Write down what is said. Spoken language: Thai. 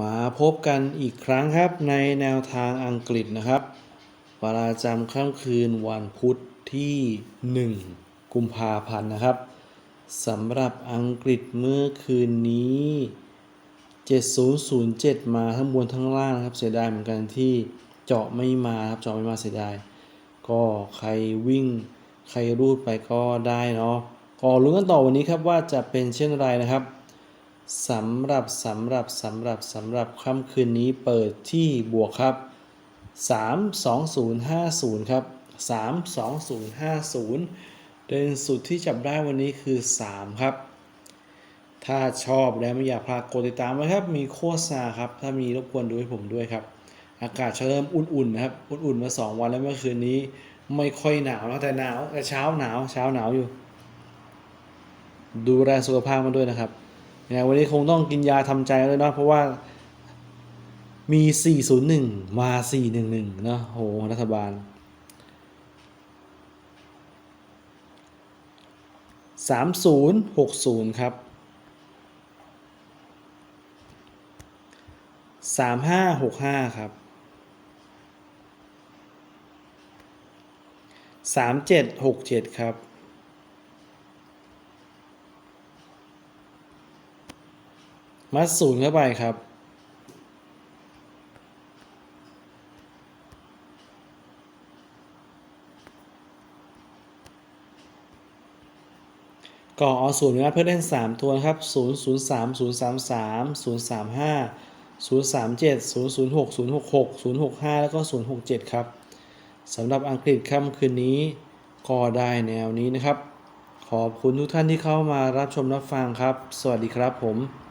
มาพบกันอีกครั้งครับในแนวทางอังกฤษนะครับประจำค่ำคืนวันพุธที่ 1 กุมภาพันธ์นะครับสำหรับอังกฤษเมื่อคืนนี้ 7007 มาทั้งบนทั้งล่างนะครับ เสียดายเหมือนกันที่เจาะไม่มาครับเจาะไม่มาเสียดาย ก็ใครวิ่งใครรูดไปก็ได้เนาะก็ลุ้นกันต่อวันนี้ครับว่าจะเป็นเช่นไรนะครับ สำหรับสำหรับสำหรับสำหรับค่ำคืนนี้เปิดที่บวกครับ 32050 ครับ 32050 เดินสุดที่จับได้วันนี้คือ 3 ครับ ถ้าชอบและไม่อยากพลาดกดติดตามไว้ครับ มีโฆษณาครับ ถ้ามีรบกวนดูให้ผมด้วยครับ อากาศเริ่มอุ่นๆนะครับ อุ่นๆมา 2 วันแล้วเมื่อคืนนี้ไม่ค่อยหนาวนะแต่หนาวแต่เช้าหนาวเช้าหนาวอยู่ ดูแลสุขภาพมันด้วยนะครับ ยังไงวันนี้คงต้องกินยาทำใจเลยเนาะเพราะว่ามี 401 มา 411 เนาะโห รัฐบาล 3060 ครับ 3565 ครับ 3767 ครับ มัดศูนย์เข้าไปครับก็เอาศูนย์นะเพื่อเล่น 3 ตัวนครับ 0 0 3 0 3 3 0 3 5 0 3 7 0 0 6 0 6 6 0 6 5 แล้วก็ 0 6 7 ครับสำหรับอังกฤษค่ำคืนนี้ก็ได้แนวนี้นะครับ ขอบคุณทุกท่านที่เข้ามารับชมรับฟังครับ สวัสดีครับผม